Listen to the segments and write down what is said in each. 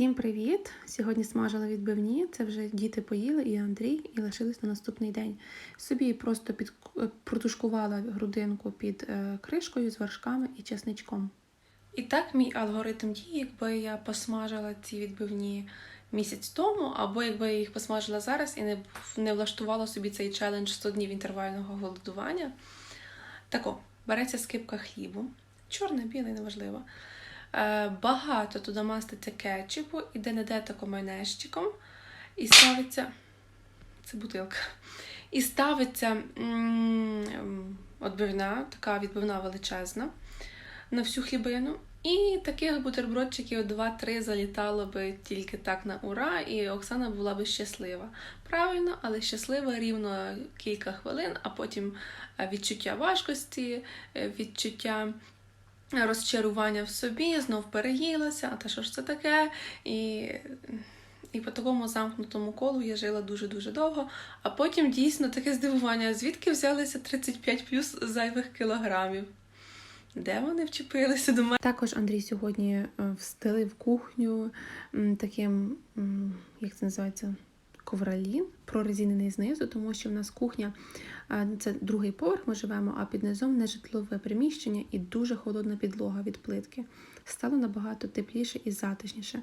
Всім привіт! Сьогодні смажила відбивні. Це вже діти поїли і Андрій, і лишились на наступний день. Собі просто під, е, протушкувала грудинку під е, кришкою з вершками і чесничком. І так мій алгоритм дії, якби я посмажила ці відбивні місяць тому, або якби я їх посмажила зараз і не, не влаштувала собі цей челендж 100 днів інтервального голодування. Тако, береться скипка хлібу, чорне, білий, неважливо. Е, Багато туди маститься кетчупу, і де-не-де тако майонезчиком, і ставиться. Це бутилка. І ставиться відбивна, така відбивна величезна на всю хлібину. І таких бутербродчиків 2-3 залітало би тільки так на ура, і Оксана була би щаслива. Правильно, але щаслива рівно кілька хвилин, а потім е, відчуття важкості, е, відчуття розчарування в собі, знов переїлася, а та що ж це таке? І, і по такому замкнутому колу я жила дуже-дуже довго, а потім дійсно таке здивування, звідки взялися 35 плюс зайвих кілограмів. Де вони вчепилися до мене? Також Андрій сьогодні е, встелив кухню таким, як це називається, ковролін, прорезинений знизу, тому що в нас кухня це другий поверх, ми живемо, а під низом нежитлове приміщення і дуже холодна підлога від плитки. Стало набагато тепліше і затишніше.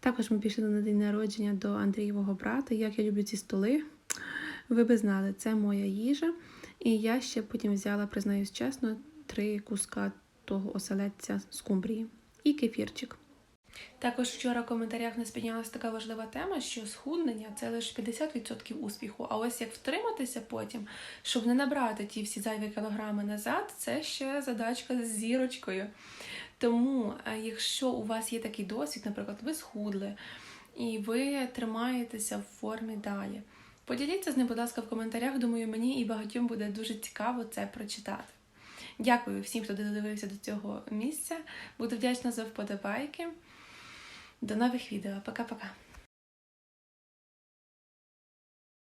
Також ми пішли на день народження до Андрієвого брата. Як я люблю ці столи, ви би знали, це моя їжа. І я ще потім взяла, признаюсь чесно, три куска того оселедця з кумбрії і кефірчик. Також вчора в коментарях нас піднялася така важлива тема, що схуднення це лише 50% успіху. А ось як втриматися потім, щоб не набрати ті всі зайві кілограми назад, це ще задачка з зірочкою. Тому, е, якщо у вас є такий досвід, наприклад, ви схудли і ви тримаєтеся в формі далі, поділіться з ним, будь ласка, в коментарях. Думаю, мені і багатьом буде дуже цікаво це прочитати. Дякую всім, хто додивився до цього місця. Буду вдячна за вподобайки. До нових відео. Пока-пока.